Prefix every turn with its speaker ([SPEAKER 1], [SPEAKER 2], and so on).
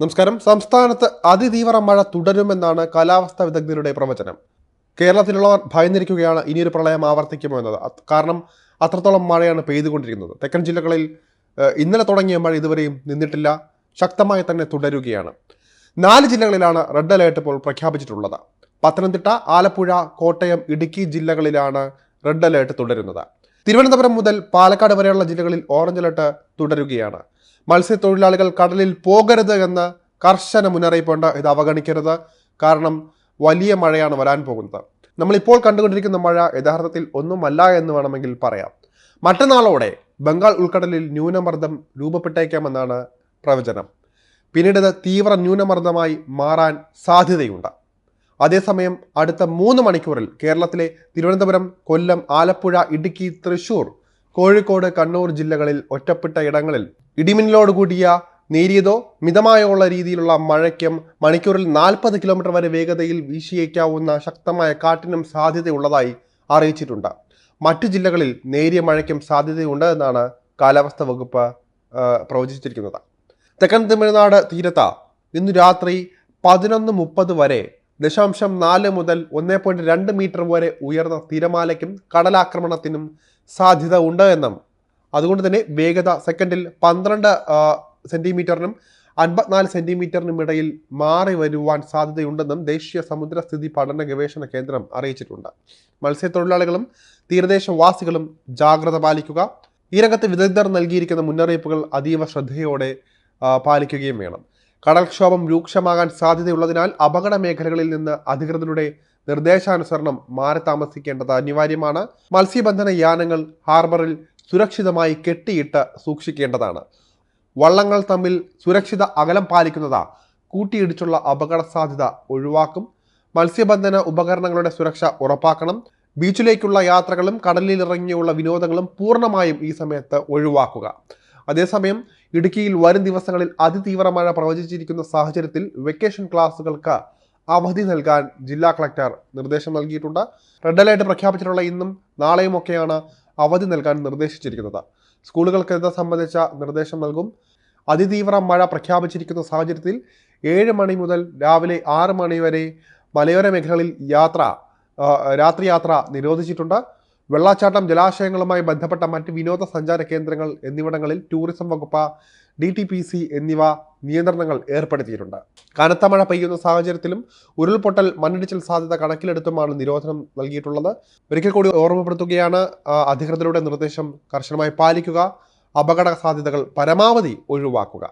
[SPEAKER 1] നമസ്കാരം. സംസ്ഥാനത്ത് അതിതീവ്ര മഴ തുടരുമെന്നാണ് കാലാവസ്ഥാ വിദഗ്ധരുടെ പ്രവചനം. കേരളത്തിലുള്ളവർ ഭയന്നിരിക്കുകയാണ്. ഇനിയൊരു പ്രളയം ആവർത്തിക്കുമോ എന്നത്. കാരണം അത്രത്തോളം മഴയാണ് പെയ്തുകൊണ്ടിരിക്കുന്നത്. തെക്കൻ ജില്ലകളിൽ ഇന്നലെ തുടങ്ങിയ മഴ ഇതുവരെയും നിന്നിട്ടില്ല. ശക്തമായി തന്നെ തുടരുകയാണ്. നാല് ജില്ലകളിലാണ് റെഡ് അലേർട്ട് ഇപ്പോൾ പ്രഖ്യാപിച്ചിട്ടുള്ളത്. പത്തനംതിട്ട ആലപ്പുഴ കോട്ടയം ഇടുക്കി ജില്ലകളിലാണ് റെഡ് അലേർട്ട് തുടരുന്നത്. തിരുവനന്തപുരം മുതൽ പാലക്കാട് വരെയുള്ള ജില്ലകളിൽ ഓറഞ്ച് അലേർട്ട് തുടരുകയാണ്. മത്സ്യത്തൊഴിലാളികൾ കടലിൽ പോകരുത് എന്ന കർശന മുന്നറിയിപ്പുണ്ട്. ഇത് അവഗണിക്കരുത്. കാരണം വലിയ മഴയാണ് വരാൻ പോകുന്നത്. നമ്മളിപ്പോൾ കണ്ടുകൊണ്ടിരിക്കുന്ന മഴ യഥാർത്ഥത്തിൽ ഒന്നുമല്ല എന്ന് വേണമെങ്കിൽ പറയാം. മറ്റന്നാളോടെ ബംഗാൾ ഉൾക്കടലിൽ ന്യൂനമർദ്ദം രൂപപ്പെട്ടേക്കാമെന്നാണ് പ്രവചനം. പിന്നീട് ഇത് തീവ്ര ന്യൂനമർദ്ദമായി മാറാൻ സാധ്യതയുണ്ട്. അതേസമയം അടുത്ത മൂന്ന് മണിക്കൂറിൽ കേരളത്തിലെ തിരുവനന്തപുരം കൊല്ലം ആലപ്പുഴ ഇടുക്കി തൃശൂർ കോഴിക്കോട് കണ്ണൂർ ജില്ലകളിൽ ഒറ്റപ്പെട്ട ഇടങ്ങളിൽ ഇടിമിന്നലോട് കൂടിയ നേരിയതോ മിതമായോ ഉള്ള രീതിയിലുള്ള മഴയ്ക്കും മണിക്കൂറിൽ നാൽപ്പത് കിലോമീറ്റർ വരെ വേഗതയിൽ വീശിയേക്കാവുന്ന ശക്തമായ കാറ്റിനും സാധ്യതയുള്ളതായി അറിയിച്ചിട്ടുണ്ട്. മറ്റു ജില്ലകളിൽ നേരിയ മഴയ്ക്കും സാധ്യതയുണ്ട് എന്നാണ് കാലാവസ്ഥാ വകുപ്പ് പ്രവചിച്ചിരിക്കുന്നത്. തെക്കൻ തമിഴ്നാട് തീരത്ത് ഇന്ന് രാത്രി പതിനൊന്ന് മുപ്പത് വരെ ദശാംശം നാല് മുതൽ ഒന്ന് പോയിന്റ് രണ്ട് മീറ്റർ വരെ ഉയർന്ന തിരമാലയ്ക്കും കടലാക്രമണത്തിനും സാധ്യത ഉണ്ട് എന്നും. അതുകൊണ്ട് തന്നെ വേഗത സെക്കൻഡിൽ പന്ത്രണ്ട് സെന്റിമീറ്ററിനും അൻപത്തിനാല് സെന്റിമീറ്ററിനും ഇടയിൽ മാറി വരുവാൻ സാധ്യതയുണ്ടെന്നും ദേശീയ സമുദ്രസ്ഥിതി പഠന ഗവേഷണ കേന്ദ്രം അറിയിച്ചിട്ടുണ്ട്. മത്സ്യത്തൊഴിലാളികളും തീരദേശവാസികളും ജാഗ്രത പാലിക്കുക. ഈ രംഗത്ത് വിദഗ്ധർ നൽകിയിരിക്കുന്ന മുന്നറിയിപ്പുകൾ അതീവ ശ്രദ്ധയോടെ പാലിക്കുകയും വേണം. കടൽക്ഷോഭം രൂക്ഷമാകാൻ സാധ്യതയുള്ളതിനാൽ അപകട മേഖലകളിൽ നിന്ന് അധികൃതരുടെ നിർദ്ദേശാനുസരണം മാറി താമസിക്കേണ്ടത് അനിവാര്യമാണ്. മത്സ്യബന്ധന യാനങ്ങൾ ഹാർബറിൽ സുരക്ഷിതമായി കെട്ടിയിട്ട് സൂക്ഷിക്കേണ്ടതാണ്. വള്ളങ്ങൾ തമ്മിൽ സുരക്ഷിത അകലം പാലിക്കുന്നത് കൂട്ടിയിടിച്ചുള്ള അപകട സാധ്യത ഒഴിവാക്കും. മത്സ്യബന്ധന ഉപകരണങ്ങളുടെ സുരക്ഷ ഉറപ്പാക്കണം. ബീച്ചിലേക്കുള്ള യാത്രകളും കടലിൽ ഇറങ്ങിയുള്ള വിനോദങ്ങളും പൂർണമായും ഈ സമയത്ത് ഒഴിവാക്കുക. അതേസമയം ഇടുക്കിയിൽ വരും ദിവസങ്ങളിൽ അതിതീവ്ര മഴ പ്രവചിച്ചിരിക്കുന്ന സാഹചര്യത്തിൽ വെക്കേഷൻ ക്ലാസുകൾക്ക് അവധി നൽകാൻ ജില്ലാ കളക്ടർ നിർദ്ദേശം നൽകിയിട്ടുണ്ട്. റെഡ് അലേർട്ട് പ്രഖ്യാപിച്ചിട്ടുള്ള ഇന്നും നാളെയുമൊക്കെയാണ് അവധി നൽകാൻ നിർദ്ദേശിച്ചിരിക്കുന്നത്. സ്കൂളുകൾക്ക് ഇത് സംബന്ധിച്ച നിർദ്ദേശം നൽകും. അതിതീവ്ര മഴ പ്രഖ്യാപിച്ചിരിക്കുന്ന സാഹചര്യത്തിൽ ഏഴ് മണി മുതൽ രാവിലെ ആറ് മണി വരെ മലയോര മേഖലകളിൽ യാത്ര രാത്രി യാത്ര നിരോധിച്ചിട്ടുണ്ട്. വെള്ളച്ചാട്ടം ജലാശയങ്ങളുമായി ബന്ധപ്പെട്ട മറ്റ് വിനോദസഞ്ചാര കേന്ദ്രങ്ങൾ എന്നിവിടങ്ങളിൽ ടൂറിസം വകുപ്പ് ഡി ടി പി സി എന്നിവ നിയന്ത്രണങ്ങൾ ഏർപ്പെടുത്തിയിട്ടുണ്ട്. കനത്ത മഴ പെയ്യുന്ന സാഹചര്യത്തിലും ഉരുൾപൊട്ടൽ മണ്ണിടിച്ചിൽ സാധ്യത കണക്കിലെടുത്തുമാണ് നിരോധനം നൽകിയിട്ടുള്ളത്. ഒരിക്കൽ കൂടി ഓർമ്മപ്പെടുത്തുകയാണ് അധികൃതരുടെ നിർദ്ദേശം കർശനമായി പാലിക്കുക അപകട സാധ്യതകൾ പരമാവധി ഒഴിവാക്കുക.